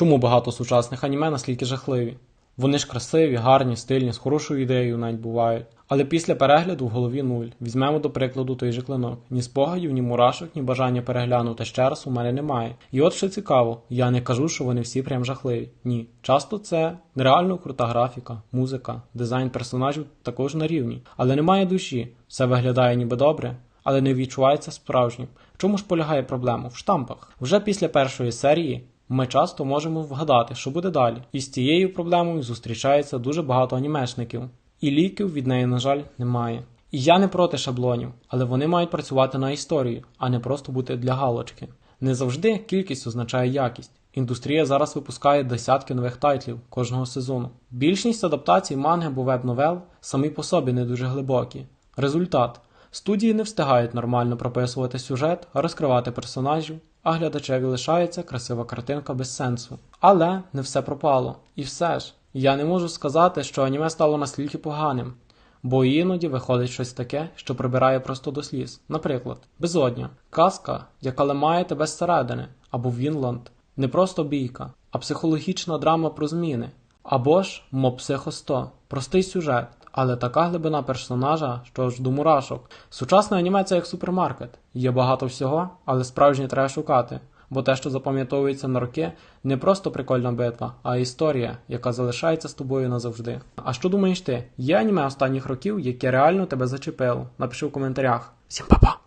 Чому багато сучасних аніме настільки жахливі? Вони ж красиві, гарні, стильні, з хорошою ідеєю навіть бувають. Але після перегляду в голові нуль. Візьмемо до прикладу той же клинок. Ні спогадів, ні мурашок, ні бажання переглянути ще раз у мене немає. І от що цікаво, я не кажу, що вони всі прям жахливі. Ні. Часто це нереально крута графіка, музика, дизайн персонажів також на рівні. Але немає душі. Все виглядає ніби добре, але не відчувається справжнім. Чому ж полягає проблема? В штампах. Вже після першої серії ми часто можемо вгадати, що буде далі. І з цією проблемою зустрічається дуже багато анімешників. І ліків від неї, на жаль, немає. І я не проти шаблонів, але вони мають працювати на історію, а не просто бути для галочки. Не завжди кількість означає якість. Індустрія зараз випускає десятки нових тайтлів кожного сезону. Більшість адаптацій манги або веб-новел самі по собі не дуже глибокі. Результат студії не встигають нормально прописувати сюжет, розкривати персонажів, а глядачеві лишається красива картинка без сенсу. Але не все пропало. І все ж, я не можу сказати, що аніме стало настільки поганим. Бо іноді виходить щось таке, що прибирає просто до сліз. Наприклад, безодня, казка, яка ламає тебе зсередини, або Вінланд, не просто бійка, а психологічна драма про зміни, або ж Моб Психо 100, простий сюжет, але така глибина персонажа, що аж до мурашок. Сучасна анімація як супермаркет. Є багато всього, але справжнє треба шукати. Бо те, що запам'ятовується на роки, не просто прикольна битва, а історія, яка залишається з тобою назавжди. А що думаєш ти? Є аніме останніх років, яке реально тебе зачепило? Напиши в коментарях. Всім па-па!